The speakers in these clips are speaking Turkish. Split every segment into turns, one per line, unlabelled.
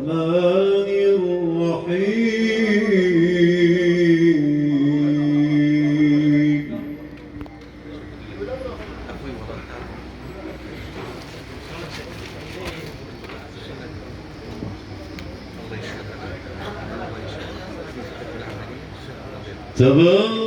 الرحمن الرحيم. تبارك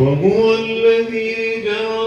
وهو الذي جعل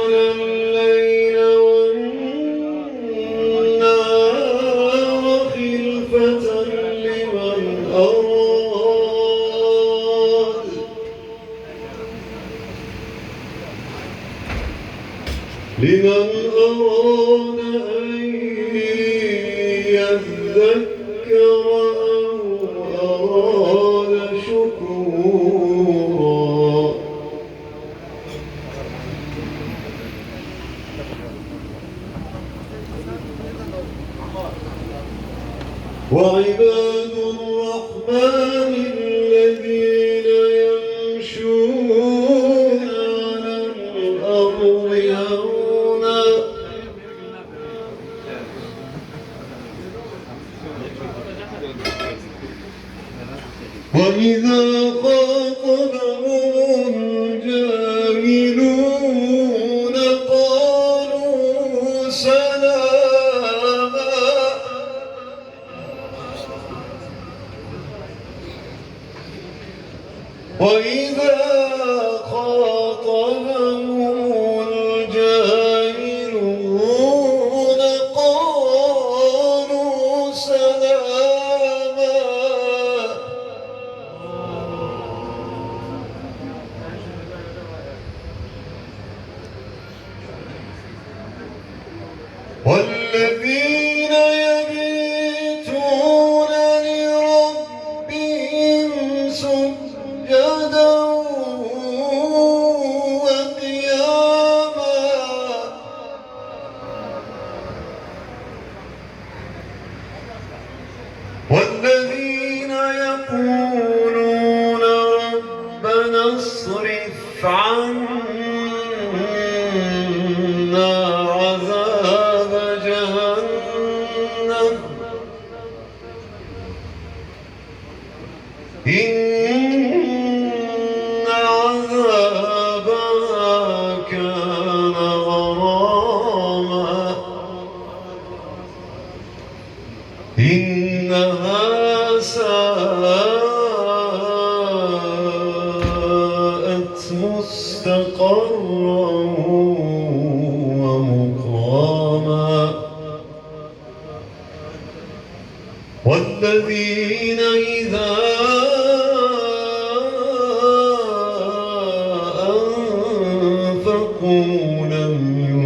وإذا خاطبهم إنها ساءت مستقرا ومقاما والذين إذا أنفقوا لم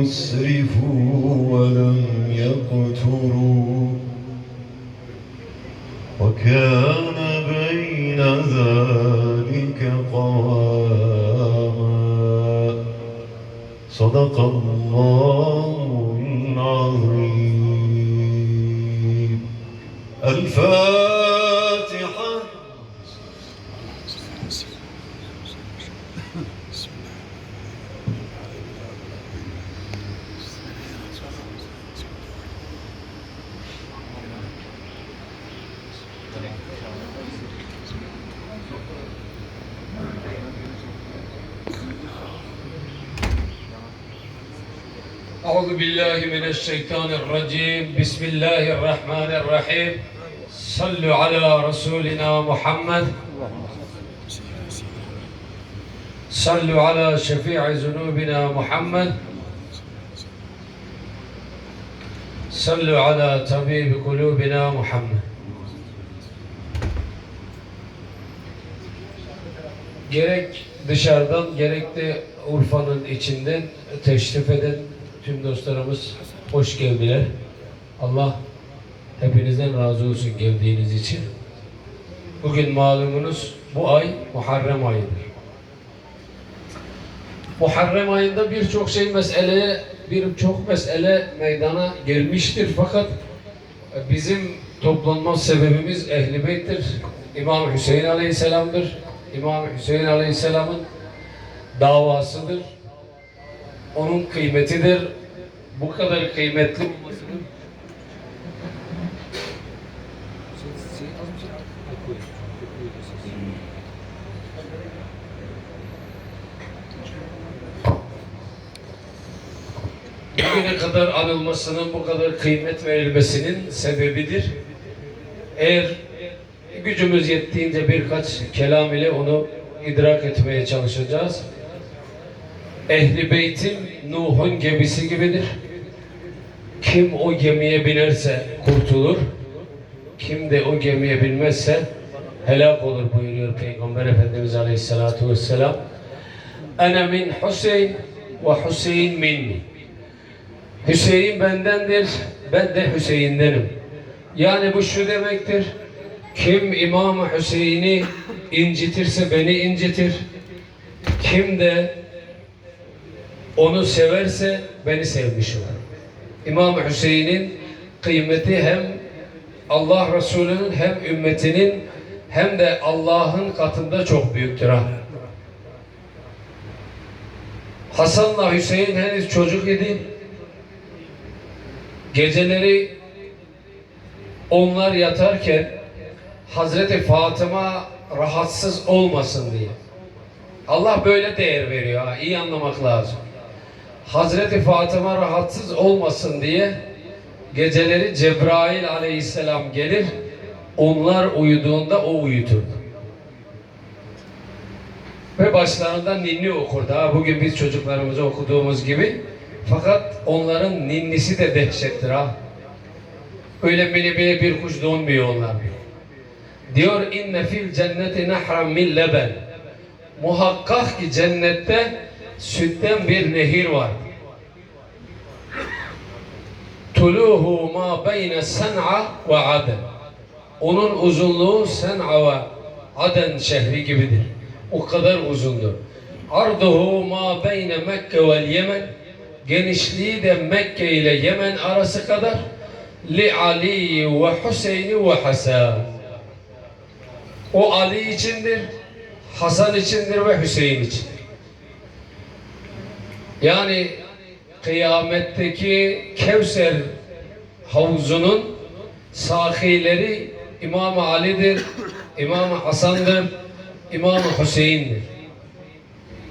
يسرفوا ولم يقتروا وكان بين ذلك قواما. صدق الله
أعوذ بالله من الشيطان الرجيم بسم الله الرحمن الرحيم صلوا على رسولنا محمد صلوا على شفيع ذنوبنا محمد صلوا على طبيب قلوبنا محمد Gerek dışarıdan gerek de Urfa'nın içinden teşrif eden tüm dostlarımız hoş geldiler. Allah hepinizden razı olsun geldiğiniz için. Bugün malumunuz bu ay Muharrem ayıdır. Muharrem ayında birçok şey meseleye, birçok mesele meydana gelmiştir. Fakat bizim toplanma sebebimiz Ehl-i Beyt'tir. İmam Hüseyin Aleyhisselam'dır. İmam Hüseyin Aleyhisselam'ın davasıdır. Onun kıymetidir. Bu kadar kıymetli bugüne kadar anılmasının bu kadar kıymet verilmesinin sebebidir. Eğer gücümüz yettiğince birkaç kelam ile onu idrak etmeye çalışacağız. Ehli beytin Nuh'un gemisi gibidir. Kim o gemiye binerse kurtulur. Kim de o gemiye binmezse helak olur buyuruyor Peygamber Efendimiz Aleyhisselatü Vesselam. Ene min Hüseyin ve Hüseyin minni. Hüseyin bendendir, ben de Hüseyin'denim. Yani bu şu demektir. Kim İmam Hüseyin'i incitirse beni incitir. Kim de onu severse beni sevmiş olur. İmam Hüseyin'in kıymeti hem Allah Resulü'nün hem ümmetinin hem de Allah'ın katında çok büyüktür ha. Hasan'la Hüseyin henüz çocuk idi. Geceleri onlar yatarken Hazreti Fatıma rahatsız olmasın diye. Allah böyle değer veriyor ha. iyi anlamak lazım. Hazreti Fatıma rahatsız olmasın diye geceleri Cebrail aleyhisselam gelir. Onlar uyuduğunda o uyuturdu. Ve başlarında ninni okurdu. Ha, bugün biz çocuklarımıza okuduğumuz gibi. Fakat onların ninnisi de dehşettir ha. Öyle mini mini bir kuş donmuyor onlar. Diyor inne fil cenneti nehran min leben. Muhakkak ki cennette sütten bir nehir var. Tuluhu ma beyne sen'a ve aden. Onun uzunluğu sen'a ve aden şehri gibidir. O kadar uzundur. Arduhu ma beyne Mekke vel Yemen. Genişliği de Mekke ile Yemen arası kadar. Li Ali ve Hüseyin ve Hasan. O Ali içindir, Hasan içindir ve Hüseyin içindir. Yani kıyametteki Kevser havuzunun sahileri İmam Ali'dir, İmam Hasan'dır, İmam Hüseyin'dir.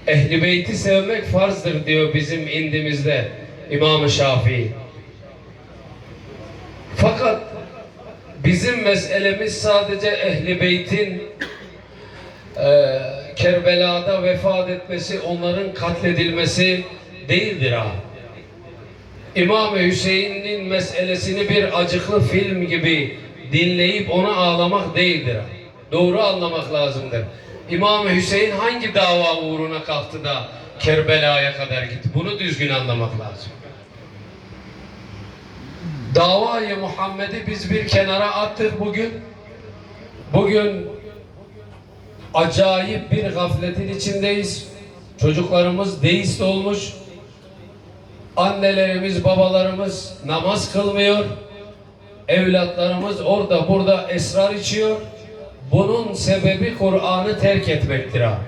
Ehli beyti sevmek farzdır diyor bizim indimizde İmam Şafii. Fakat bizim meselemiz sadece Ehli Beyt'in e, Kerbela'da vefat etmesi, onların katledilmesi değildir ha. İmam Hüseyin'in meselesini bir acıklı film gibi dinleyip ona ağlamak değildir ha. Doğru anlamak lazımdır. İmam Hüseyin hangi dava uğruna kalktı da Kerbela'ya kadar gitti? Bunu düzgün anlamak lazım. Davayı Muhammed'i biz bir kenara attık bugün. Bugün acayip bir gafletin içindeyiz. Çocuklarımız deist olmuş. Annelerimiz, babalarımız namaz kılmıyor. Evlatlarımız orada burada esrar içiyor. Bunun sebebi Kur'an'ı terk etmektir ha.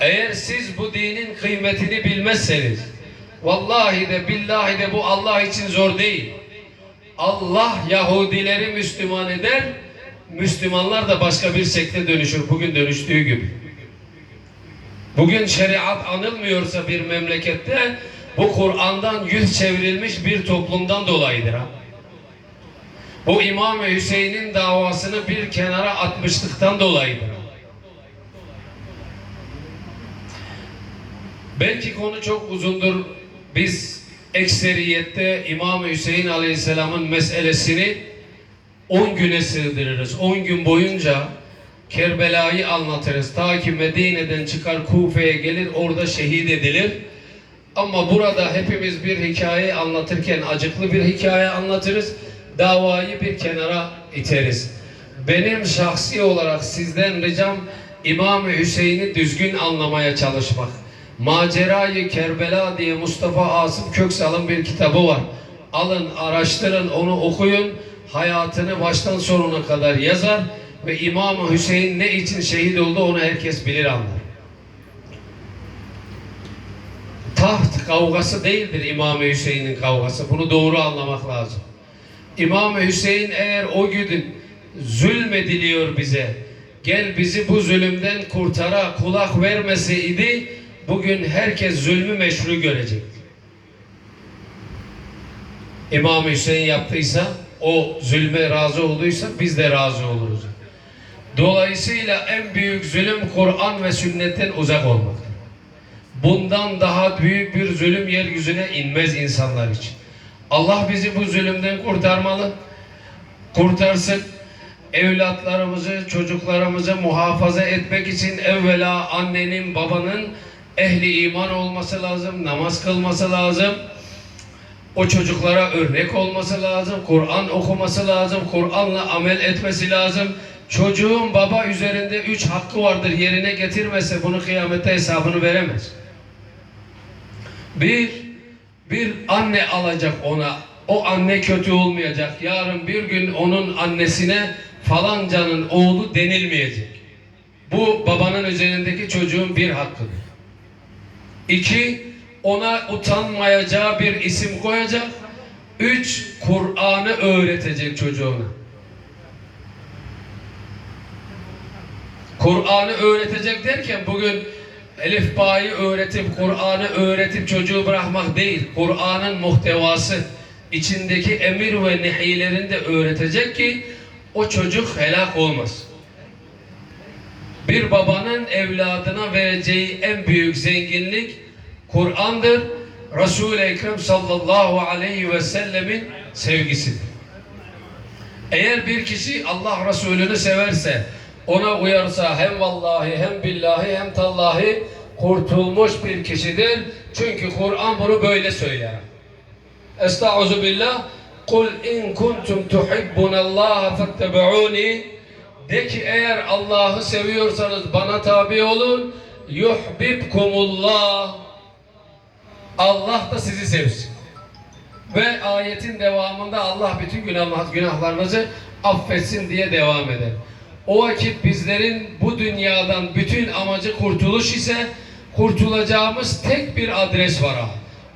Eğer siz bu dinin kıymetini bilmezseniz, vallahi de billahi de bu Allah için zor değil. Allah Yahudileri Müslüman eder, Müslümanlar da başka bir sekte dönüşür. Bugün dönüştüğü gibi. Bugün şeriat anılmıyorsa bir memlekette bu Kur'an'dan yüz çevrilmiş bir toplumdan dolayıdır. Bu İmam Hüseyin'in davasını bir kenara atmışlıktan dolayıdır. ha. Belki konu çok uzundur. Biz ekseriyette İmam Hüseyin Aleyhisselam'ın meselesini 10 güne sığdırırız. 10 gün boyunca Kerbela'yı anlatırız. Ta ki Medine'den çıkar Kufe'ye gelir, orada şehit edilir. Ama burada hepimiz bir hikaye anlatırken acıklı bir hikaye anlatırız. Davayı bir kenara iteriz. Benim şahsi olarak sizden ricam İmam Hüseyin'i düzgün anlamaya çalışmak. Macerayı Kerbela diye Mustafa Asım Köksal'ın bir kitabı var. Alın, araştırın, onu okuyun. Hayatını baştan sonuna kadar yazar ve İmam Hüseyin ne için şehit oldu onu herkes bilir anlar. Taht kavgası değildir İmam Hüseyin'in kavgası. Bunu doğru anlamak lazım. İmam Hüseyin eğer o gün zulmediliyor bize, gel bizi bu zulümden kurtara kulak vermeseydi, bugün herkes zulmü meşru görecekti. İmam Hüseyin yaptıysa, o zulme razı olduysa biz de razı oluruz. Dolayısıyla en büyük zulüm Kur'an ve sünnetten uzak olmaktır. Bundan daha büyük bir zulüm yeryüzüne inmez insanlar için. Allah bizi bu zulümden kurtarmalı. Kurtarsın. Evlatlarımızı, çocuklarımızı muhafaza etmek için evvela annenin, babanın ehli iman olması lazım, namaz kılması lazım. O çocuklara örnek olması lazım, Kur'an okuması lazım, Kur'an'la amel etmesi lazım. Çocuğun baba üzerinde üç hakkı vardır. Yerine getirmese bunu kıyamette hesabını veremez. Bir, bir anne alacak ona. O anne kötü olmayacak. Yarın bir gün onun annesine falancanın oğlu denilmeyecek. Bu babanın üzerindeki çocuğun bir hakkıdır. İki, ona utanmayacağı bir isim koyacak. Üç, Kur'an'ı öğretecek çocuğuna. Kur'an'ı öğretecek derken bugün Elif Ba'yı öğretip, Kur'an'ı öğretip çocuğu bırakmak değil. Kur'an'ın muhtevası, içindeki emir ve nehilerini de öğretecek ki o çocuk helak olmasın. Bir babanın evladına vereceği en büyük zenginlik Kur'an'dır. Resul-i Ekrem sallallahu aleyhi ve sellemin sevgisidir. Eğer bir kişi Allah Resulü'nü severse, ona uyarsa hem vallahi hem billahi hem tallahi kurtulmuş bir kişidir. Çünkü Kur'an bunu böyle söyler. Estaizu billah Kul in kuntum tuhibbunallaha fettebi'uni De ki eğer Allah'ı seviyorsanız bana tabi olun. Yuhbibkumullah Allah da sizi sevsin. Ve ayetin devamında Allah bütün günah, günahlarınızı affetsin diye devam eder. O vakit bizlerin bu dünyadan bütün amacı kurtuluş ise kurtulacağımız tek bir adres var.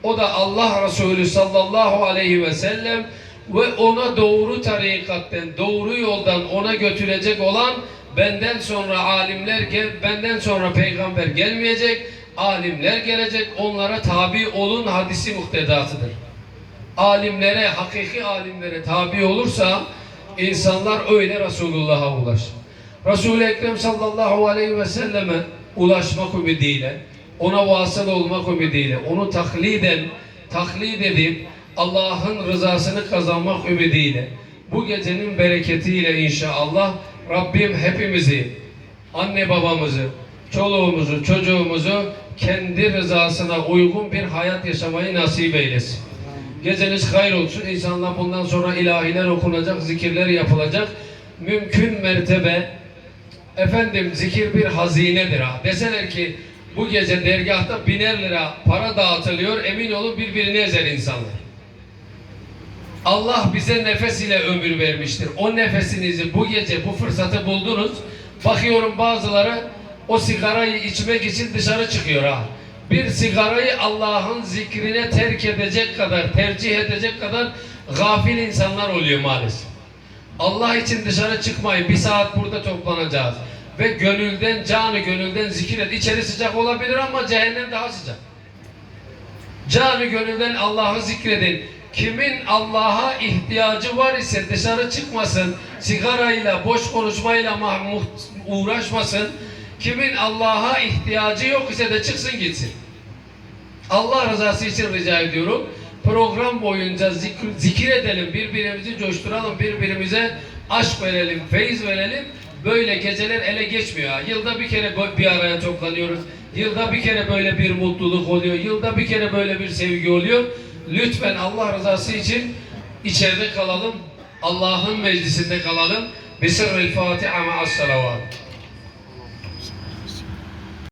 O da Allah Resulü sallallahu aleyhi ve sellem ve ona doğru tarikatten, doğru yoldan ona götürecek olan benden sonra alimler benden sonra peygamber gelmeyecek, alimler gelecek, onlara tabi olun hadisi muhtedasıdır alimlere, hakiki alimlere tabi olursa insanlar öyle Resulullah'a ulaşır. Resul-i Ekrem sallallahu aleyhi ve selleme ulaşmak ümidiyle, ona vasıl olmak ümidiyle, onu takliden, taklit edip Allah'ın rızasını kazanmak ümidiyle, bu gecenin bereketiyle inşallah Rabbim hepimizi, anne babamızı, çoluğumuzu, çocuğumuzu kendi rızasına uygun bir hayat yaşamayı nasip eylesin. Geceniz hayır olsun. İnsanlar bundan sonra ilahiler okunacak, zikirler yapılacak. Mümkün mertebe efendim zikir bir hazinedir ha. Deseler ki bu gece dergahta biner lira para dağıtılıyor. Emin olun birbirini ezer insanlar. Allah bize nefes ile ömür vermiştir. O nefesinizi bu gece bu fırsatı buldunuz. Bakıyorum bazıları o sigarayı içmek için dışarı çıkıyor ha. Bir sigarayı Allah'ın zikrine terk edecek kadar, tercih edecek kadar gafil insanlar oluyor maalesef. Allah için dışarı çıkmayın. Bir saat burada toplanacağız. Ve gönülden, canı gönülden zikir et. İçeri sıcak olabilir ama cehennem daha sıcak. Canı gönülden Allah'ı zikredin. Kimin Allah'a ihtiyacı var ise dışarı çıkmasın, sigarayla, boş konuşmayla uğraşmasın. Kimin Allah'a ihtiyacı yok ise de çıksın gitsin. Allah rızası için rica ediyorum. Program boyunca zikir, zikir edelim, birbirimizi coşturalım, birbirimize aşk verelim, feyiz verelim. Böyle geceler ele geçmiyor. Yılda bir kere bir araya toplanıyoruz. Yılda bir kere böyle bir mutluluk oluyor. Yılda bir kere böyle bir sevgi oluyor. Lütfen Allah rızası için içeride kalalım. Allah'ın meclisinde kalalım. Bisirril Fatiha ma'as salavat.